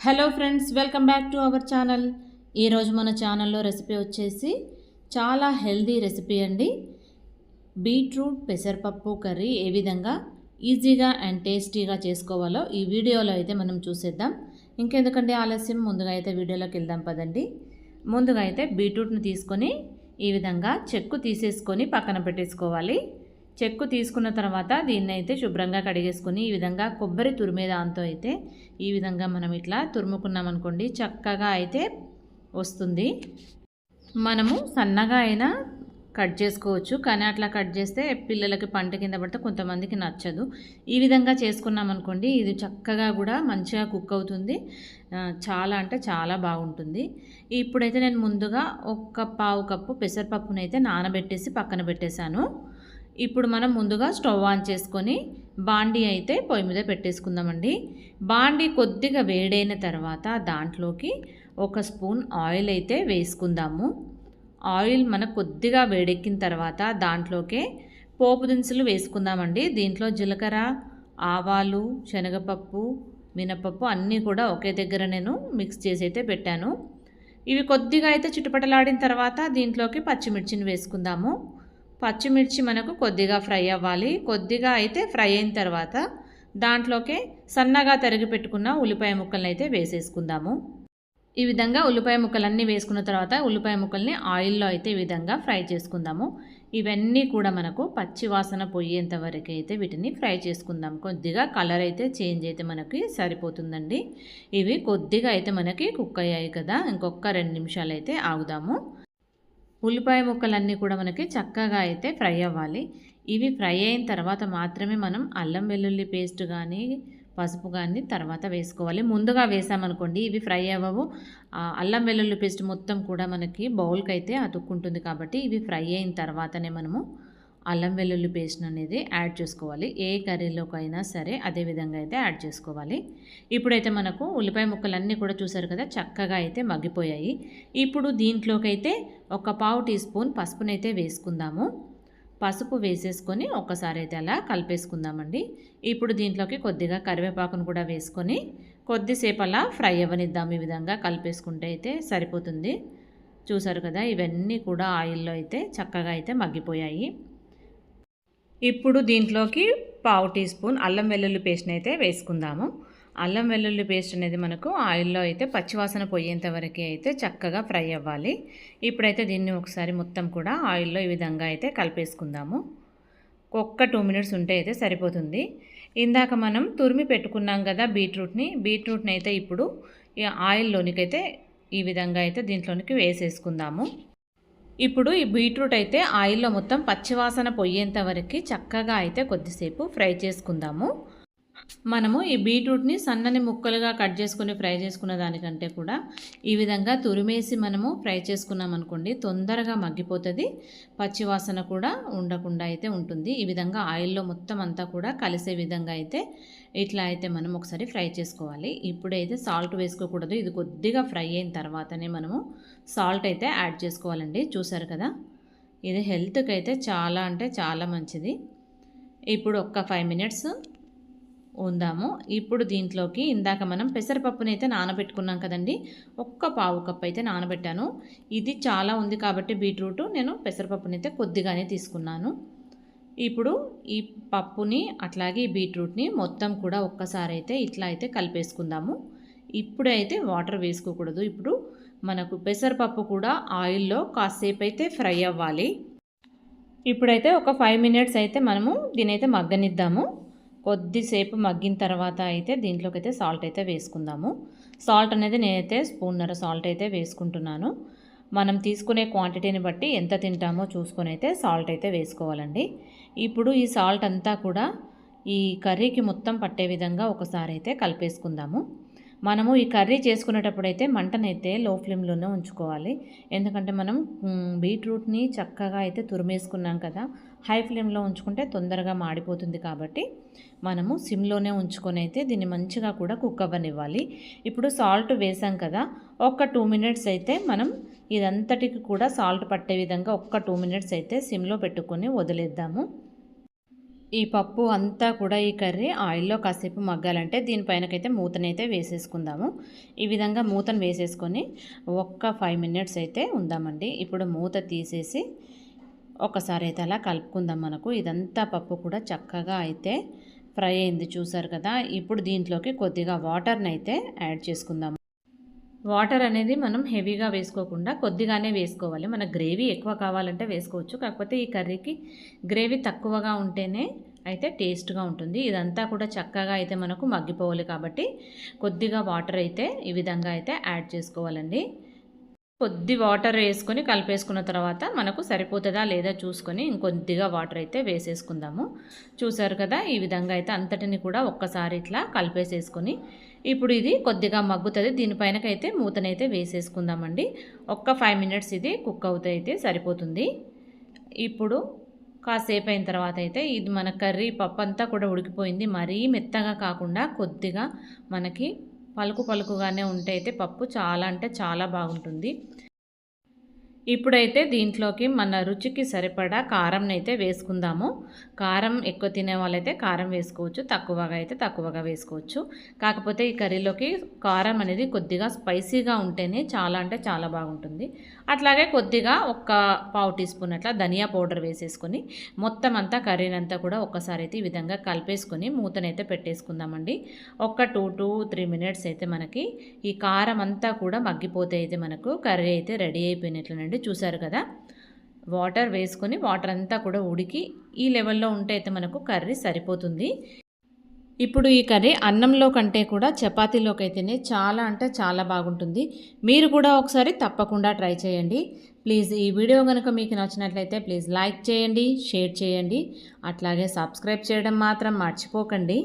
Hello friends welcome back to our channel. ఈరోజు మన ఛానల్లో రెసిపీ వచ్చేసి చాలా హెల్దీ రెసిపీ అండి. బీట్రూట్ పెసరపప్పు కర్రీ ఏ విధంగా ఈజీగా అండ్ టేస్టీగా చేసుకోవాలో ఈ వీడియోలో అయితే మనం చూసేద్దాం. ఇంకెందుకంటే ఆలస్యం ముందుగా అయితే వీడియోలోకి వెళ్దాం పదండి. ముందుగా అయితే బీట్రూట్ని తీసుకొని ఈ విధంగా చెక్కు తీసేసుకొని పక్కన పెట్టేసుకోవాలి. చెక్కు తీసుకున్న తర్వాత దీన్ని అయితే శుభ్రంగా కడిగేసుకుని ఈ విధంగా కొబ్బరి తురిమే దాంతో అయితే ఈ విధంగా మనం ఇట్లా తురుముకున్నాం అనుకోండి చక్కగా అయితే వస్తుంది. మనము సన్నగా అయినా కట్ చేసుకోవచ్చు. కానీ అట్లా కట్ చేస్తే పిల్లలకి పంట కింద పడితే కొంతమందికి నచ్చదు. ఈ విధంగా చేసుకున్నాం అనుకోండి ఇది చక్కగా కూడా మంచిగా కుక్ అవుతుంది. చాలా అంటే చాలా బాగుంటుంది. ఇప్పుడైతే నేను ముందుగా ఒక పావు కప్పు పెసరపప్పునైతే నానబెట్టేసి పక్కన పెట్టేశాను. ఇప్పుడు మనం ముందుగా స్టవ్ ఆన్ చేసుకొని బాండీ అయితే పొయ్యి మీద పెట్టేసుకుందామండి. బాండీ కొద్దిగా వేడైన తర్వాత దాంట్లోకి ఒక స్పూన్ ఆయిల్ అయితే వేసుకుందాము. ఆయిల్ మనకు కొద్దిగా వేడెక్కిన తర్వాత దాంట్లోకే పోపు దినుసులు వేసుకుందామండి. దీంట్లో జీలకర్ర ఆవాలు శనగపప్పు మినపప్పు అన్నీ కూడా ఒకే దగ్గర నేను మిక్స్ చేసి అయితే పెట్టాను. ఇవి కొద్దిగా అయితే చుట్టుపటలాడిన తర్వాత దీంట్లోకి పచ్చిమిర్చిని వేసుకుందాము. పచ్చిమిర్చి మనకు కొద్దిగా ఫ్రై అవ్వాలి. కొద్దిగా అయితే ఫ్రై అయిన తర్వాత దాంట్లోకే సన్నగా తరిగి పెట్టుకున్న ఉల్లిపాయ ముక్కలను అయితే వేసేసుకుందాము. ఈ విధంగా ఉల్లిపాయ ముక్కలన్నీ వేసుకున్న తర్వాత ఉల్లిపాయ ముక్కల్ని ఆయిల్లో అయితే ఈ విధంగా ఫ్రై చేసుకుందాము. ఇవన్నీ కూడా మనకు పచ్చి వాసన పోయేంత వరకు అయితే వీటిని ఫ్రై చేసుకుందాం. కొద్దిగా కలర్ అయితే చేంజ్ అయితే మనకి సరిపోతుందండి. ఇవి కొద్దిగా అయితే మనకి కుక్ అయ్యాయి కదా. ఇంకొక రెండు నిమిషాలు అయితే ఆగుదాము. ఉల్లిపాయ ముక్కలన్నీ కూడా మనకి చక్కగా అయితే ఫ్రై అవ్వాలి. ఇవి ఫ్రై అయిన తర్వాత మాత్రమే మనం అల్లం వెల్లుల్లి పేస్ట్ కానీ పసుపు కానీ తర్వాత వేసుకోవాలి. ముందుగా వేసామనుకోండి ఇవి ఫ్రై అవ్వవు. అల్లం వెల్లుల్లి పేస్ట్ మొత్తం కూడా మనకి బౌల్కి అయితే అతుక్కుంటుంది కాబట్టి ఇవి ఫ్రై అయిన తర్వాతనే మనము అల్లం వెల్లుల్లి పేస్ట్ అనేది యాడ్ చేసుకోవాలి. ఏ కర్రీలోకైనా సరే అదే విధంగా అయితే యాడ్ చేసుకోవాలి. ఇప్పుడైతే మనకు ఉల్లిపాయ ముక్కలన్నీ కూడా చూసారు కదా చక్కగా అయితే మగ్గిపోయాయి. ఇప్పుడు దీంట్లోకైతే ఒక పావు టీ స్పూన్ పసుపునైతే వేసుకుందాము. పసుపు వేసేసుకొని ఒక్కసారి అయితే అలా కలిపేసుకుందామండి. ఇప్పుడు దీంట్లోకి కొద్దిగా కరివేపాకును కూడా వేసుకొని కొద్దిసేపు అలా ఫ్రై అవ్వనిద్దాం ఈ విధంగా కలిపేసుకుంటే అయితే సరిపోతుంది. చూసారు కదా ఇవన్నీ కూడా ఆయిల్లో అయితే చక్కగా అయితే మగ్గిపోయాయి. ఇప్పుడు దీంట్లోకి పావు టీ స్పూన్ అల్లం వెల్లుల్లి పేస్ట్ని అయితే వేసుకుందాము. అల్లం వెల్లుల్లి పేస్ట్ అనేది మనకు ఆయిల్లో అయితే పచ్చివాసన పోయేంత వరకు అయితే చక్కగా ఫ్రై అవ్వాలి. ఇప్పుడైతే దీన్ని ఒకసారి మొత్తం కూడా ఆయిల్లో ఈ విధంగా అయితే కలిపేసుకుందాము. ఒక్క టూ మినిట్స్ ఉంటే అయితే సరిపోతుంది. ఇందాక మనం తురిమి పెట్టుకున్నాం కదా బీట్రూట్ని బీట్రూట్ని అయితే ఇప్పుడు ఆయిల్లోనికైతే ఈ విధంగా అయితే దీంట్లోనికి వేసేసుకుందాము. ఇప్పుడు ఈ బీట్రూట్ అయితే ఆయిల్లో మొత్తం పచ్చివాసన పొయ్యేంత వరకు చక్కగా అయితే కొద్దిసేపు ఫ్రై చేసుకుందాము. మనము ఈ బీట్రూట్ని సన్నని ముక్కలుగా కట్ చేసుకుని ఫ్రై చేసుకున్న దానికంటే కూడా ఈ విధంగా తురిమేసి మనము ఫ్రై చేసుకున్నాం అనుకోండి తొందరగా మగ్గిపోతుంది. పచ్చివాసన కూడా ఉండకుండా అయితే ఉంటుంది. ఈ విధంగా ఆయిల్లో మొత్తం అంతా కూడా కలిసే విధంగా అయితే ఇట్లా అయితే మనం ఒకసారి ఫ్రై చేసుకోవాలి. ఇప్పుడైతే సాల్ట్ వేసుకోకూడదు. ఇది కొద్దిగా ఫ్రై అయిన తర్వాతనే మనము సాల్ట్ అయితే యాడ్ చేసుకోవాలండి. చూసారు కదా? ఇది హెల్త్కి అయితే చాలా అంటే చాలా మంచిది. ఇప్పుడు ఒక్క ఫైవ్ మినిట్స్ ఉందాము. ఇప్పుడు దీంట్లోకి ఇందాక మనం పెసరపప్పుని అయితే నానబెట్టుకున్నాం కదండి. ఒక్క పావు కప్పు అయితే నానబెట్టాను. ఇది చాలా ఉంది కాబట్టి బీట్రూట్ నేను పెసరపప్పునైతే కొద్దిగానే తీసుకున్నాను. ఇప్పుడు ఈ పప్పుని అట్లాగే ఈ బీట్రూట్ని మొత్తం కూడా ఒక్కసారి అయితే ఇట్లా అయితే కలిపేసుకుందాము. ఇప్పుడైతే వాటర్ వేసుకోకూడదు. ఇప్పుడు మనకు పెసరపప్పు కూడా ఆయిల్లో కాసేపు అయితే ఫ్రై అవ్వాలి. ఇప్పుడైతే ఒక ఫైవ్ మినిట్స్ అయితే మనము దీని అయితే మగ్గనిద్దాము. కొద్దిసేపు మగ్గిన తర్వాత అయితే దీంట్లోకి అయితే సాల్ట్ అయితే వేసుకుందాము. సాల్ట్ అనేది నేనైతే స్పూన్నర సాల్ట్ అయితే వేసుకుంటున్నాను. మనం తీసుకునే క్వాంటిటీని బట్టి ఎంత తింటామో చూసుకొని అయితే సాల్ట్ అయితే వేసుకోవాలండి. ఇప్పుడు ఈ సాల్ట్ అంతా కూడా ఈ కర్రీకి మొత్తం పట్టే విధంగా ఒకసారి అయితే కలిపేసుకుందాము. మనము ఈ కర్రీ చేసుకునేటప్పుడు అయితే మంటనైతే లో ఫ్లేమ్లోనే ఉంచుకోవాలి. ఎందుకంటే మనం బీట్రూట్ని చక్కగా అయితే తురిమేసుకున్నాం కదా హై ఫ్లేమ్లో ఉంచుకుంటే తొందరగా మాడిపోతుంది కాబట్టి మనము సిమ్లోనే ఉంచుకొని అయితే దీన్ని మంచిగా కూడా కుక్ అవ్వనివ్వాలి. ఇప్పుడు సాల్ట్ వేసాం కదా ఒక్క టూ మినిట్స్ అయితే మనం ఇదంతటికి కూడా సాల్ట్ పట్టే విధంగా ఒక్క టూ మినిట్స్ అయితే సిమ్లో పెట్టుకొని వదిలేద్దాము. ఈ పప్పు అంతా కూడా ఈ కర్రీ ఆయిల్లో కాసేపు మగ్గాలంటే దీనిపైనకైతే మూతనైతే వేసేసుకుందాము. ఈ విధంగా మూతను వేసేసుకొని ఒక్క ఫైవ్ మినిట్స్ అయితే ఉందామండి. ఇప్పుడు మూత తీసేసి ఒకసారి అయితే అలా కలుపుకుందాం మనకు. ఇదంతా పప్పు కూడా చక్కగా అయితే ఫ్రై అయింది చూసారు కదా. ఇప్పుడు దీంట్లోకి కొద్దిగా వాటర్ని అయితే యాడ్ చేసుకుందాము. వాటర్ అనేది మనం హెవీగా వేసుకోకుండా కొద్దిగానే వేసుకోవాలి. మన గ్రేవీ ఎక్కువ కావాలంటే వేసుకోవచ్చు. కాకపోతే ఈ కర్రీకి గ్రేవీ తక్కువగా ఉంటేనే అయితే టేస్ట్గా ఉంటుంది. ఇదంతా కూడా చక్కగా అయితే మనకు మగ్గిపోవాలి కాబట్టి కొద్దిగా వాటర్ అయితే ఈ విధంగా అయితే యాడ్ చేసుకోవాలండి. కొద్ది వాటర్ వేసుకొని కలిపేసుకున్న తర్వాత మనకు సరిపోతుందా లేదా చూసుకొని ఇంకొద్దిగా వాటర్ అయితే వేసేసుకుందాము. చూసారు కదా ఈ విధంగా అయితే అంతటిని కూడా ఒక్కసారి ఇట్లా కలిపేసేసుకొని ఇప్పుడు ఇది కొద్దిగా మగ్గుతుంది. దీనిపైనకైతే మూతనైతే వేసేసుకుందామండి. ఒక్క ఫైవ్ మినిట్స్ ఇది కుక్ అవుతాయి అయితే సరిపోతుంది. ఇప్పుడు కాసేపు అయిన తర్వాత అయితే ఇది మన కర్రీ పప్పు అంతా కూడా ఉడికిపోయింది. మరీ మెత్తగా కాకుండా కొద్దిగా మనకి పలుకు పలుకుగానే ఉంటే అయితే పప్పు చాలా అంటే చాలా బాగుంటుంది. ఇప్పుడైతే దీంట్లోకి మన రుచికి సరిపడా కారం అయితే వేసుకుందాము. కారం ఎక్కువ తినే వాళ్ళైతే కారం వేసుకోవచ్చు తక్కువగా అయితే తక్కువగా వేసుకోవచ్చు. కాకపోతే ఈ కర్రీలోకి కారం అనేది కొద్దిగా స్పైసీగా ఉంటేనే చాలా అంటే చాలా బాగుంటుంది. అట్లాగే కొద్దిగా ఒక పావు టీ స్పూన్ అట్లా ధనియా పౌడర్ వేసేసుకొని మొత్తం అంతా కర్రీనంతా కూడా ఒక్కసారి అయితే ఈ విధంగా కలిపేసుకొని మూతనైతే పెట్టేసుకుందామండి. ఒక్క టూ టూ త్రీ మినిట్స్ అయితే మనకి ఈ కారం అంతా కూడా మగ్గిపోతే అయితే మనకు కర్రీ అయితే రెడీ అయిపోయినట్లనండి. చూసారు కదా? వాటర్ వేసుకొని వాటర్ అంతా కూడా ఉడికి ఈ లెవెల్లో ఉంటే అయితే మనకు కర్రీ సరిపోతుంది. ఇప్పుడు ఈ కర్రీ అన్నంలో కంటే కూడా చపాతీలోకి అయితేనే చాలా అంటే చాలా బాగుంటుంది. మీరు కూడా ఒకసారి తప్పకుండా ట్రై చేయండి. ప్లీజ్ ఈ వీడియో కనుక మీకు నచ్చినట్లయితే ప్లీజ్ లైక్ చేయండి షేర్ చేయండి. అట్లాగే సబ్స్క్రైబ్ చేయడం మాత్రం మర్చిపోకండి.